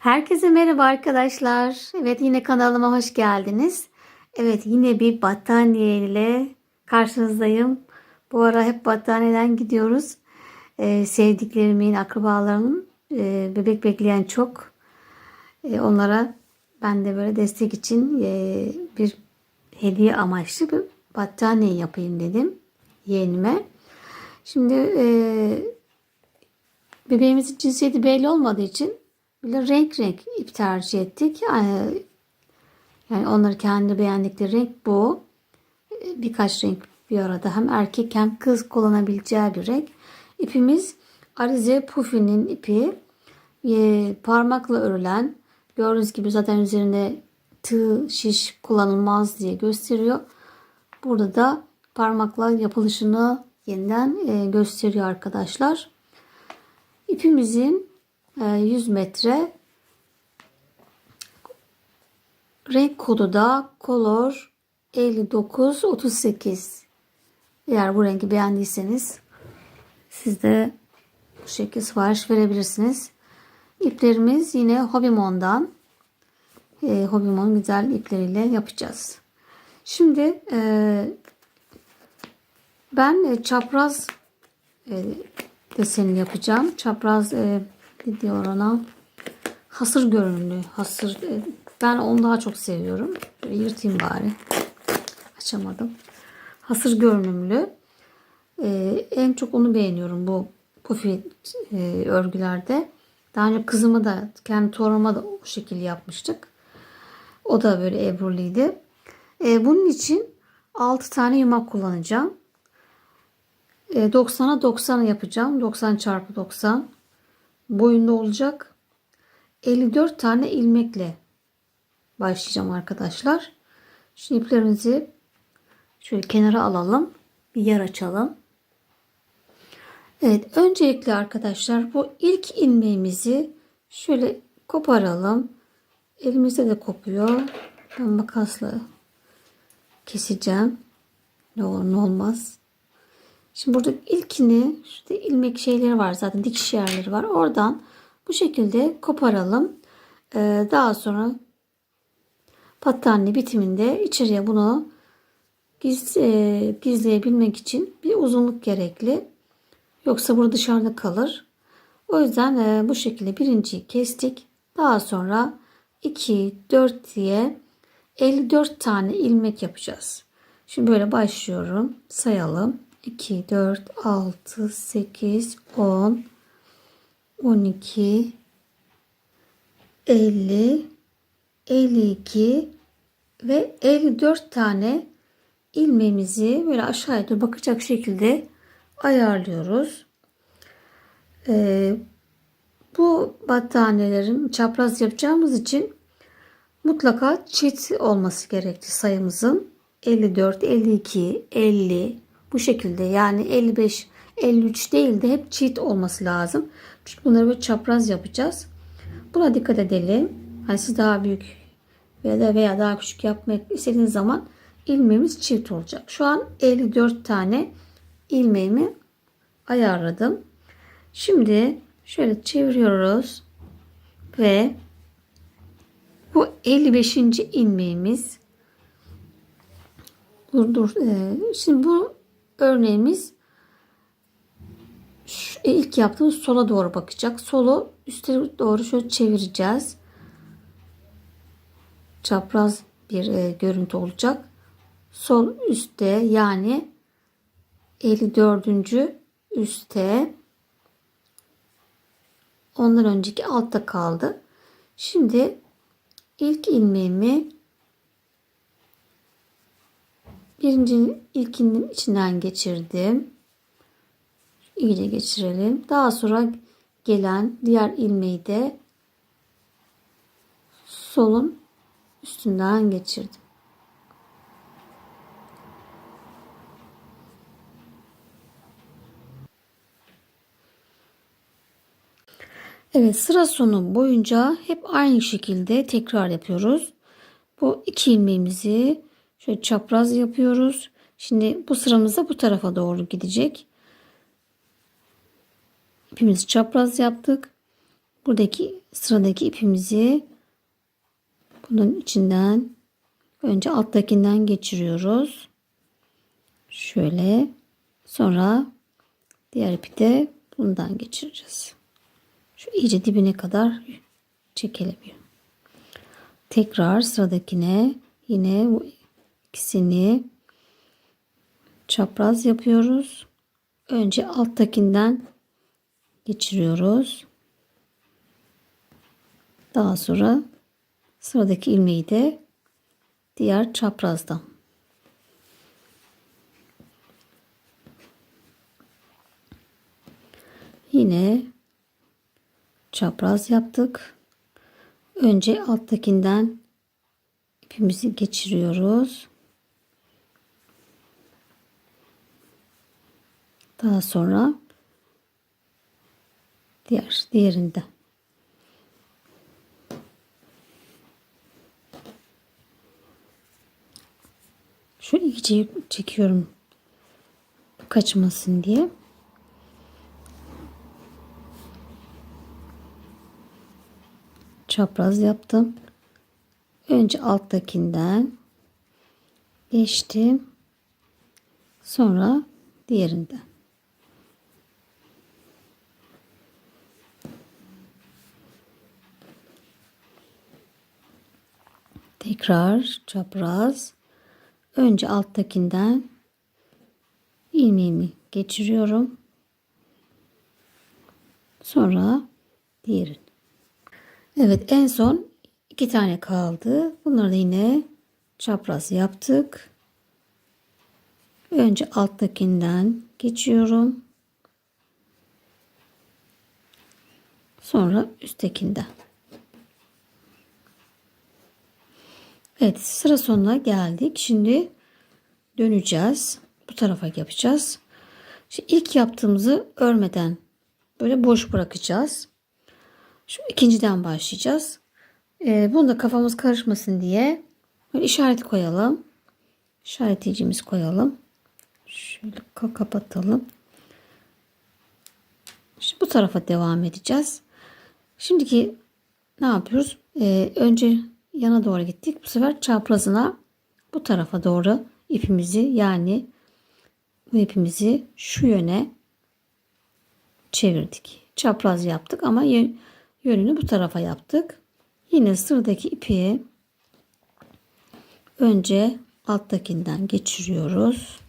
Herkese merhaba arkadaşlar. Evet yine kanalıma hoş geldiniz. Evet yine bir battaniye ile karşınızdayım. Bu ara hep battaniyeden gidiyoruz. Ee, sevdiklerimin, akrabalarımın e, bebek bekleyen çok. E, onlara ben de böyle destek için e, bir hediye amaçlı bir battaniye yapayım dedim yeğenime. Şimdi e, bebeğimizin cinsiyeti belli olmadığı için böyle renk renk ip tercih ettik. Yani, onları kendi beğendikleri renk bu. Birkaç renk bir arada hem erkek hem kız kullanabileceği bir renk. İpimiz Arize Pufi'nin ipi. E, parmakla örülen. Gördüğünüz gibi zaten üzerinde tığ, şiş kullanılmaz diye gösteriyor. Burada da parmakla yapılışını yeniden e, gösteriyor arkadaşlar. İpimizin 100 metre renk kodu da color 5938 eğer bu rengi beğendiyseniz siz de bu şekilde sipariş verebilirsiniz. İplerimiz yine Hobimon'dan e, Hobimon güzel ipleriyle yapacağız. Şimdi e, ben e, çapraz e, deseni yapacağım. Çapraz e, ne diyor ona? Hasır görünümlü. Hasır. e, ben onu daha çok seviyorum. Böyle yırtayım bari. Açamadım. Hasır görünümlü. E, en çok onu beğeniyorum bu pufi e, örgülerde. Daha önce kızımı da kendi torunuma da o şekilde yapmıştık. O da böyle ebruliydi. E, bunun için 6 tane yumak kullanacağım. E, 90'a 90 yapacağım. 90 çarpı 90 boyunda olacak. 54 tane ilmekle başlayacağım arkadaşlar. Şimdi iplerimizi şöyle kenara alalım. Bir yer açalım. Evet öncelikle arkadaşlar bu ilk ilmeğimizi şöyle koparalım. Elimizde de kopuyor. Ben makasla keseceğim. Ne olur ne olmaz. Şimdi burada ilkini şurada ilmek şeyleri var zaten dikiş yerleri var. Oradan bu şekilde koparalım. Ee, daha sonra battaniye bitiminde içeriye bunu giz, e, gizleyebilmek için bir uzunluk gerekli. Yoksa burada dışarıda kalır. O yüzden e, bu şekilde birinciyi kestik. Daha sonra 2, 4 diye 54 tane ilmek yapacağız. Şimdi böyle başlıyorum. Sayalım. 2, 4, 6, 8, 10, 12, 50, 52 ve 54 tane ilmeğimizi böyle aşağıya doğru bakacak şekilde ayarlıyoruz. Ee, bu battaniyelerin çapraz yapacağımız için mutlaka çift olması gerekli sayımızın. 54, 52, 50 bu şekilde yani 55, 53 değil de hep çift olması lazım. Çünkü bunları böyle çapraz yapacağız. Buna dikkat edelim. Hani siz daha büyük veya da veya daha küçük yapmak istediğiniz zaman ilmeğimiz çift olacak. Şu an 54 tane ilmeğimi ayarladım. Şimdi şöyle çeviriyoruz ve bu 55. ilmeğimiz dur dur ee, şimdi bu örneğimiz şu, e, ilk yaptığımız sola doğru bakacak. Solu üste doğru şöyle çevireceğiz. Çapraz bir e, görüntü olacak. Sol üstte yani 54. üstte ondan önceki altta kaldı. Şimdi ilk ilmeğimi birinci ilkinin içinden geçirdim. İyice geçirelim. Daha sonra gelen diğer ilmeği de solun üstünden geçirdim. Evet sıra sonu boyunca hep aynı şekilde tekrar yapıyoruz. Bu iki ilmeğimizi şöyle çapraz yapıyoruz. Şimdi bu sıramızda bu tarafa doğru gidecek. İpimizi çapraz yaptık. Buradaki sıradaki ipimizi bunun içinden önce alttakinden geçiriyoruz. Şöyle sonra diğer ipi de bundan geçireceğiz. Şu iyice dibine kadar çekelim. Tekrar sıradakine yine bu ikisini çapraz yapıyoruz. Önce alttakinden geçiriyoruz. Daha sonra sıradaki ilmeği de diğer çaprazdan. Yine çapraz yaptık. Önce alttakinden ipimizi geçiriyoruz. Daha sonra diğer diğerinde. Şöyle iyice çekiyorum kaçmasın diye. Çapraz yaptım. Önce alttakinden geçtim. Sonra diğerinden. Tekrar çapraz. Önce alttakinden ilmeğimi geçiriyorum. Sonra diğerini. Evet en son iki tane kaldı. Bunları da yine çapraz yaptık. Önce alttakinden geçiyorum. Sonra üsttekinden. Evet sıra sonuna geldik. Şimdi döneceğiz. Bu tarafa yapacağız. Şimdi ilk yaptığımızı örmeden böyle boş bırakacağız. Şu ikinciden başlayacağız. Ee, bunu da kafamız karışmasın diye böyle işaret koyalım. İşaretleyicimizi koyalım. Şöyle kapatalım. Şimdi bu tarafa devam edeceğiz. Şimdiki ne yapıyoruz? Ee, önce yana doğru gittik. Bu sefer çaprazına bu tarafa doğru ipimizi yani bu ipimizi şu yöne çevirdik. Çapraz yaptık ama yönünü bu tarafa yaptık. Yine sıradaki ipi önce alttakinden geçiriyoruz.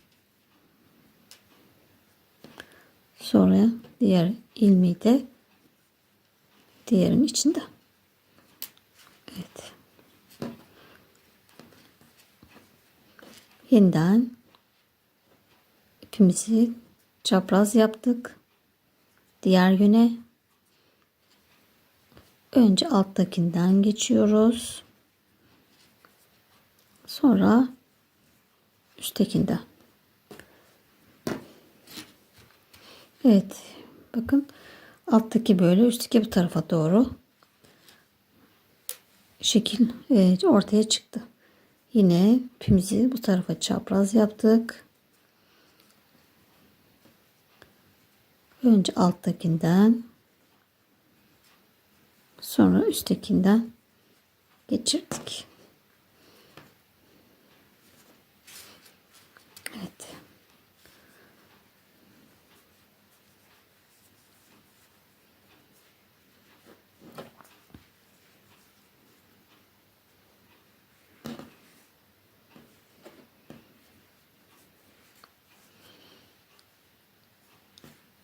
Sonra diğer ilmeği de diğerin içinde. Evet. Yeniden ipimizi çapraz yaptık. Diğer yöne önce alttakinden geçiyoruz. Sonra üsttekinden. Evet. Bakın alttaki böyle üstteki bu tarafa doğru şekil e, ortaya çıktı. Yine ipimizi bu tarafa çapraz yaptık. Önce alttakinden sonra üsttekinden geçirdik. Evet.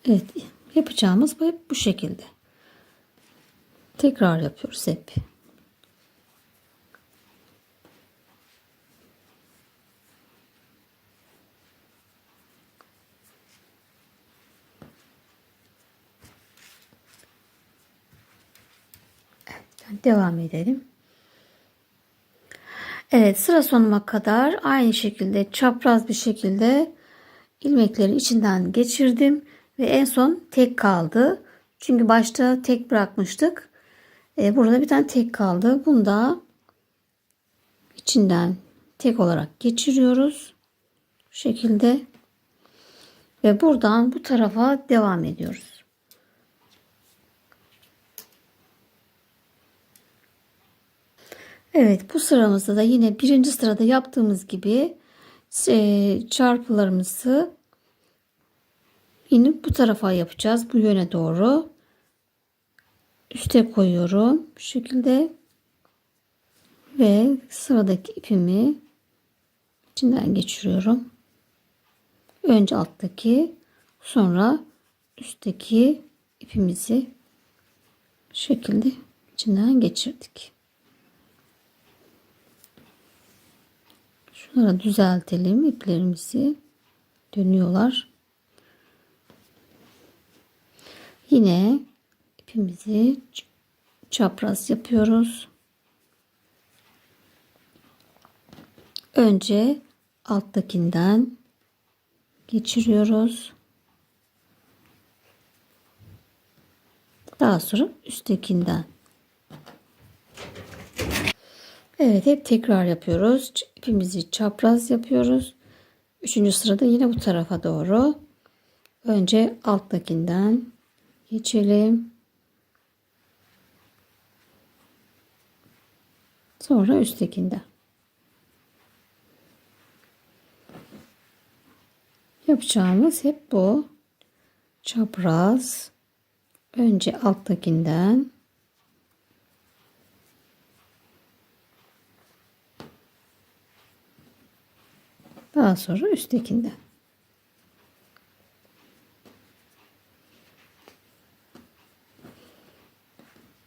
Evet yapacağımız bu hep bu şekilde. Tekrar yapıyoruz hep. Devam edelim. Evet sıra sonuna kadar aynı şekilde çapraz bir şekilde ilmekleri içinden geçirdim. Ve en son tek kaldı. Çünkü başta tek bırakmıştık. Ee, burada bir tane tek kaldı. Bunu da içinden tek olarak geçiriyoruz. Bu şekilde. Ve buradan bu tarafa devam ediyoruz. Evet bu sıramızda da yine birinci sırada yaptığımız gibi e, çarpılarımızı yine bu tarafa yapacağız. Bu yöne doğru. Üste koyuyorum. Bu şekilde. Ve sıradaki ipimi içinden geçiriyorum. Önce alttaki sonra üstteki ipimizi bu şekilde içinden geçirdik. Şunları düzeltelim iplerimizi. Dönüyorlar. Yine ipimizi çapraz yapıyoruz. Önce alttakinden geçiriyoruz. Daha sonra üsttekinden. Evet hep tekrar yapıyoruz. İpimizi çapraz yapıyoruz. Üçüncü sırada yine bu tarafa doğru. Önce alttakinden geçelim. Sonra üsttekinden. Yapacağımız hep bu. Çapraz. Önce alttakinden. Daha sonra üsttekinden.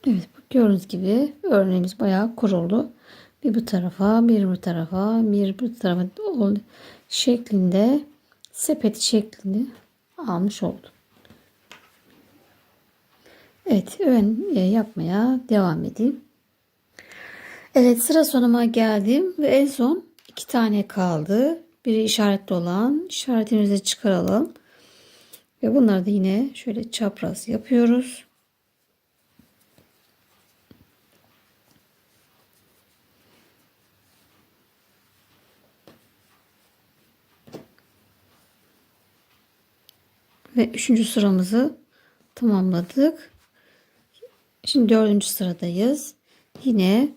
Evet gördüğünüz gibi örneğimiz bayağı kuruldu. Bir bu tarafa, bir bu tarafa, bir bu tarafa şeklinde sepet şeklinde almış oldum. Evet ön e, yapmaya devam edeyim. Evet sıra sonuma geldim ve en son iki tane kaldı. Biri işaretli olan işaretimizi çıkaralım. Ve bunları da yine şöyle çapraz yapıyoruz. Ve üçüncü sıramızı tamamladık. Şimdi dördüncü sıradayız. Yine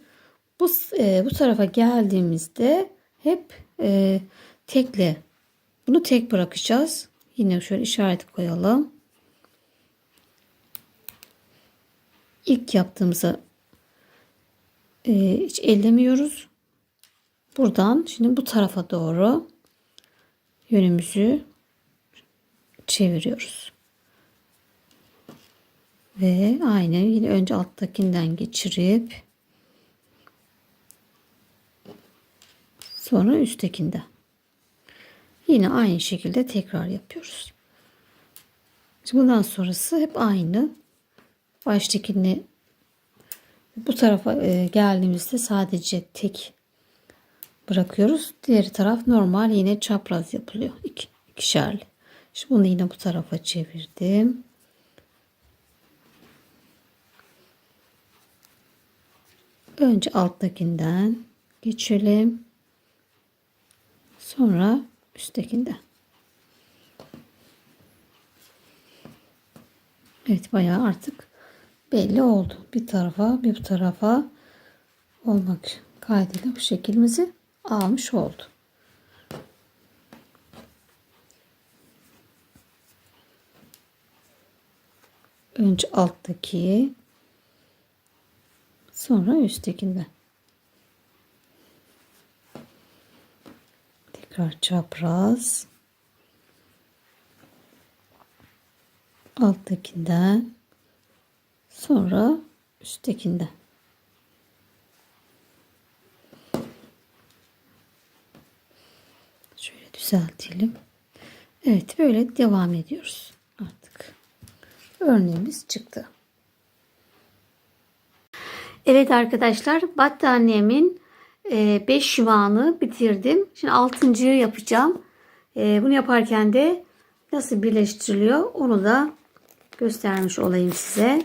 bu, e, bu tarafa geldiğimizde hep e, tekle bunu tek bırakacağız. Yine şöyle işaret koyalım. İlk yaptığımızı e, hiç ellemiyoruz. Buradan şimdi bu tarafa doğru yönümüzü çeviriyoruz. Ve aynı yine önce alttakinden geçirip sonra üsttekinde. Yine aynı şekilde tekrar yapıyoruz. bundan sonrası hep aynı. Baştakini bu tarafa e, geldiğimizde sadece tek bırakıyoruz. Diğer taraf normal yine çapraz yapılıyor. İki, ikişerli. Şimdi bunu yine bu tarafa çevirdim. Önce alttakinden geçelim. Sonra üsttekinden. Evet bayağı artık belli oldu. Bir tarafa bir tarafa olmak kaydıyla bu şeklimizi almış oldu. Önce alttaki sonra üsttekinde. Tekrar çapraz. Alttakinden sonra üsttekinden. Şöyle düzeltelim. Evet böyle devam ediyoruz örneğimiz çıktı. Evet arkadaşlar battaniyemin 5 e, yuvağını bitirdim. Şimdi 6.yı yapacağım. E, bunu yaparken de nasıl birleştiriliyor onu da göstermiş olayım size.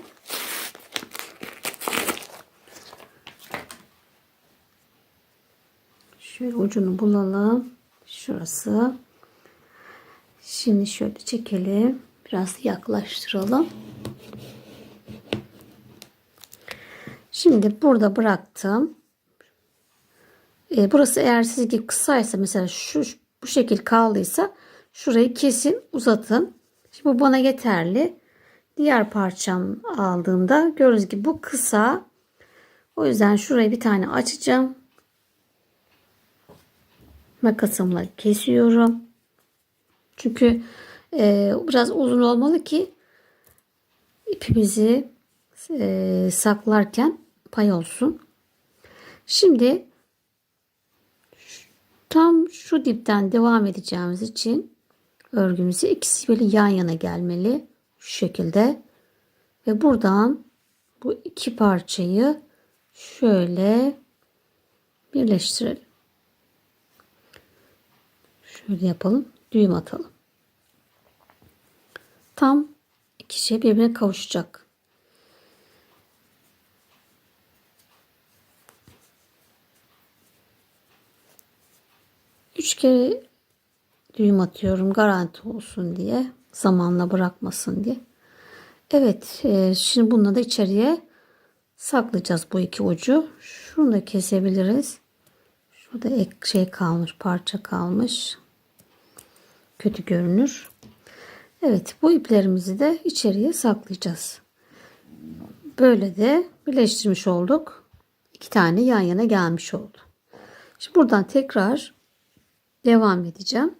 Şöyle ucunu bulalım. Şurası. Şimdi şöyle çekelim. Biraz yaklaştıralım. Şimdi burada bıraktım. E, burası eğer sizce kısaysa mesela şu bu şekil kaldıysa şurayı kesin uzatın. Şimdi bu bana yeterli. Diğer parçam aldığımda gördüğünüz gibi bu kısa. O yüzden şurayı bir tane açacağım. Makasımla kesiyorum. Çünkü e, biraz uzun olmalı ki ipimizi e, saklarken pay olsun. Şimdi tam şu dipten devam edeceğimiz için örgümüzü ikisi böyle yan yana gelmeli. Şu şekilde. Ve buradan bu iki parçayı şöyle birleştirelim. Şöyle yapalım. Düğüm atalım. Tam iki şey birbirine kavuşacak. Üç kere düğüm atıyorum garanti olsun diye. Zamanla bırakmasın diye. Evet e, şimdi bununla da içeriye saklayacağız bu iki ucu. Şunu da kesebiliriz. Şurada ek şey kalmış parça kalmış. Kötü görünür. Evet bu iplerimizi de içeriye saklayacağız. Böyle de birleştirmiş olduk. İki tane yan yana gelmiş oldu. Şimdi buradan tekrar devam edeceğim.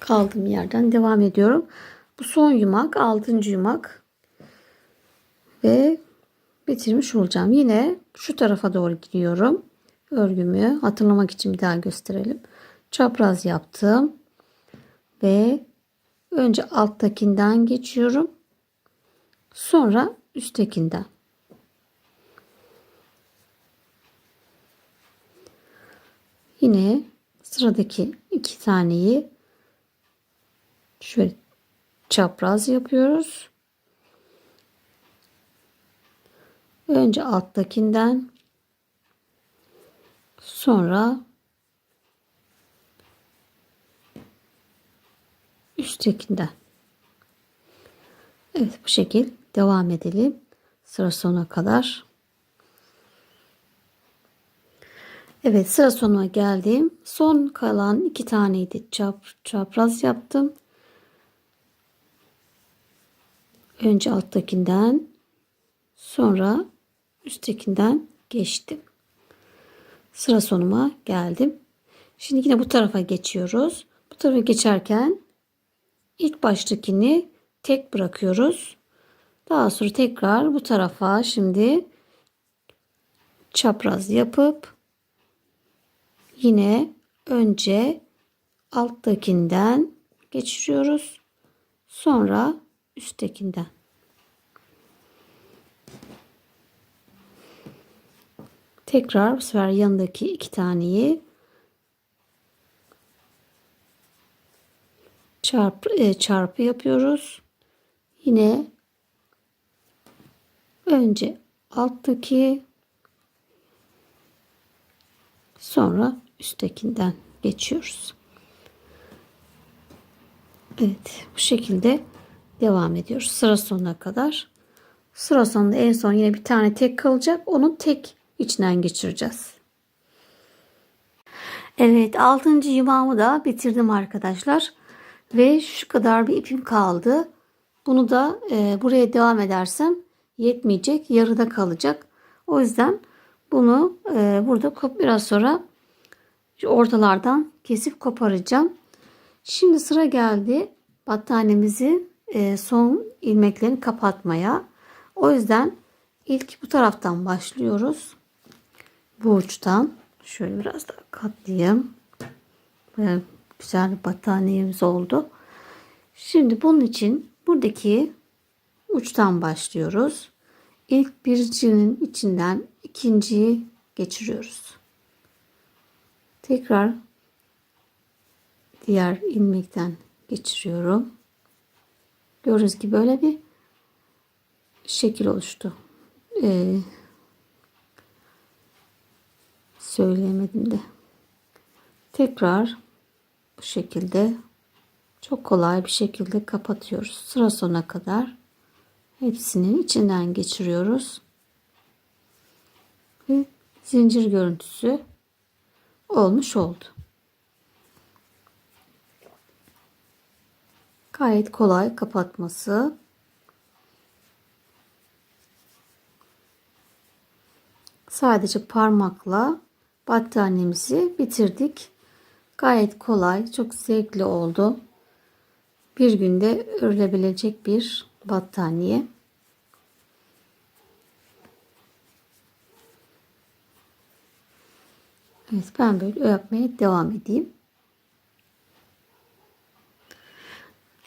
Kaldığım yerden devam ediyorum. Bu son yumak, altıncı yumak ve bitirmiş olacağım. Yine şu tarafa doğru gidiyorum. Örgümü hatırlamak için bir daha gösterelim. Çapraz yaptım ve önce alttakinden geçiyorum. Sonra üsttekinden. Yine sıradaki iki taneyi şöyle çapraz yapıyoruz. Önce alttakinden sonra üsttekinden. Evet bu şekil devam edelim. Sıra sona kadar. Evet sıra sonuna geldim. Son kalan iki taneydi çap, çapraz yaptım. Önce alttakinden sonra üsttekinden geçtim. Sıra sonuma geldim. Şimdi yine bu tarafa geçiyoruz. Bu tarafa geçerken ilk baştakini tek bırakıyoruz. Daha sonra tekrar bu tarafa şimdi çapraz yapıp yine önce alttakinden geçiriyoruz. Sonra üsttekinden. Tekrar bu sefer yanındaki iki taneyi çarpı, e, çarpı yapıyoruz. Yine önce alttaki sonra üsttekinden geçiyoruz. Evet bu şekilde devam ediyoruz sıra sonuna kadar. Sıra sonunda en son yine bir tane tek kalacak. Onu tek içinden geçireceğiz. Evet 6. yumağımı da bitirdim arkadaşlar. Ve şu kadar bir ipim kaldı. Bunu da e, buraya devam edersem yetmeyecek. Yarıda kalacak. O yüzden bunu e, burada biraz sonra ortalardan kesip koparacağım. Şimdi sıra geldi battaniyemizi e, son ilmeklerini kapatmaya. O yüzden ilk bu taraftan başlıyoruz. Bu uçtan şöyle biraz daha katlayayım. Böyle güzel bir battaniyemiz oldu. Şimdi bunun için buradaki uçtan başlıyoruz. İlk biricinin içinden ikinciyi geçiriyoruz. Tekrar diğer ilmekten geçiriyorum. Gördüğünüz gibi böyle bir şekil oluştu. Ee, söyleyemedim de. Tekrar bu şekilde çok kolay bir şekilde kapatıyoruz. Sıra sona kadar hepsinin içinden geçiriyoruz. Ve zincir görüntüsü olmuş oldu. Gayet kolay kapatması. Sadece parmakla battaniyemizi bitirdik. Gayet kolay, çok zevkli oldu. Bir günde örülebilecek bir battaniye. Evet ben böyle yapmaya devam edeyim.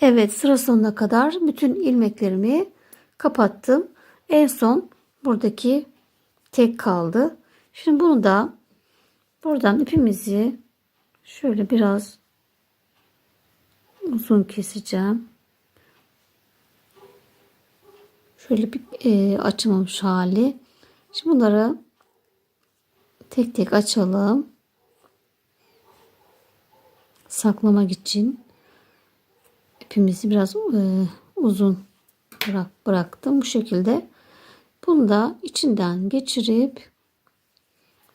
Evet sıra sonuna kadar bütün ilmeklerimi kapattım. En son buradaki tek kaldı. Şimdi bunu da buradan ipimizi şöyle biraz uzun keseceğim. Şöyle bir e, açılmamış hali. Şimdi bunları tek tek açalım. Saklamak için ipimizi biraz e, uzun bırak, bıraktım. Bu şekilde bunu da içinden geçirip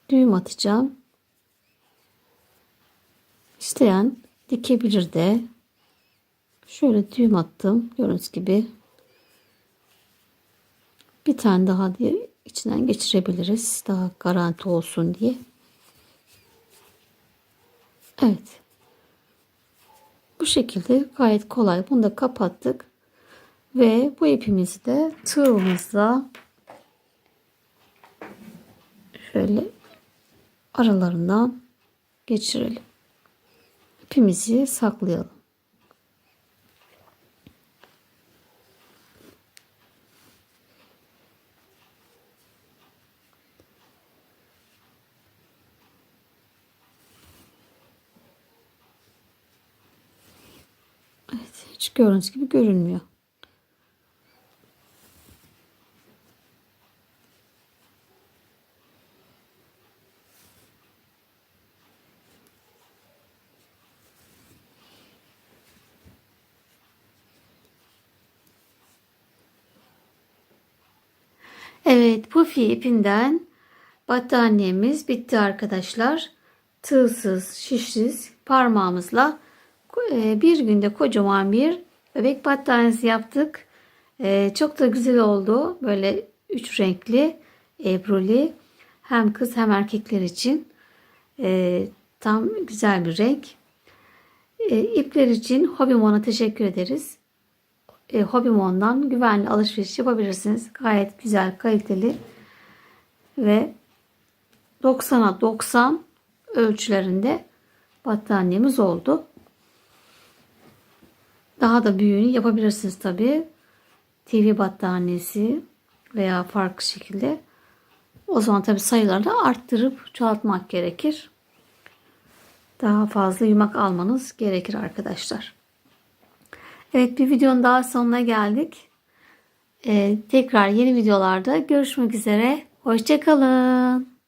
düğüm atacağım. İsteyen dikebilir de. Şöyle düğüm attım. Gördüğünüz gibi. Bir tane daha diye içinden geçirebiliriz. Daha garanti olsun diye. Evet. Bu şekilde gayet kolay. Bunu da kapattık. Ve bu ipimizi de tığımızla şöyle aralarından geçirelim. İpimizi saklayalım. Evet, hiç gördüğünüz gibi görünmüyor. Evet, pufi ipinden battaniyemiz bitti arkadaşlar. Tığsız, şişsiz parmağımızla e, bir günde kocaman bir bebek battaniyesi yaptık. E, çok da güzel oldu. Böyle üç renkli ebruli hem kız hem erkekler için e, tam güzel bir renk. İpler için Hobimon'a teşekkür ederiz. Hobimon'dan güvenli alışveriş yapabilirsiniz. Gayet güzel, kaliteli ve 90'a 90 ölçülerinde battaniyemiz oldu. Daha da büyüğünü yapabilirsiniz tabi. TV battaniyesi veya farklı şekilde. O zaman tabi sayıları da arttırıp çoğaltmak gerekir. Daha fazla yumak almanız gerekir arkadaşlar. Evet bir videonun daha sonuna geldik. Ee, tekrar yeni videolarda görüşmek üzere. Hoşçakalın.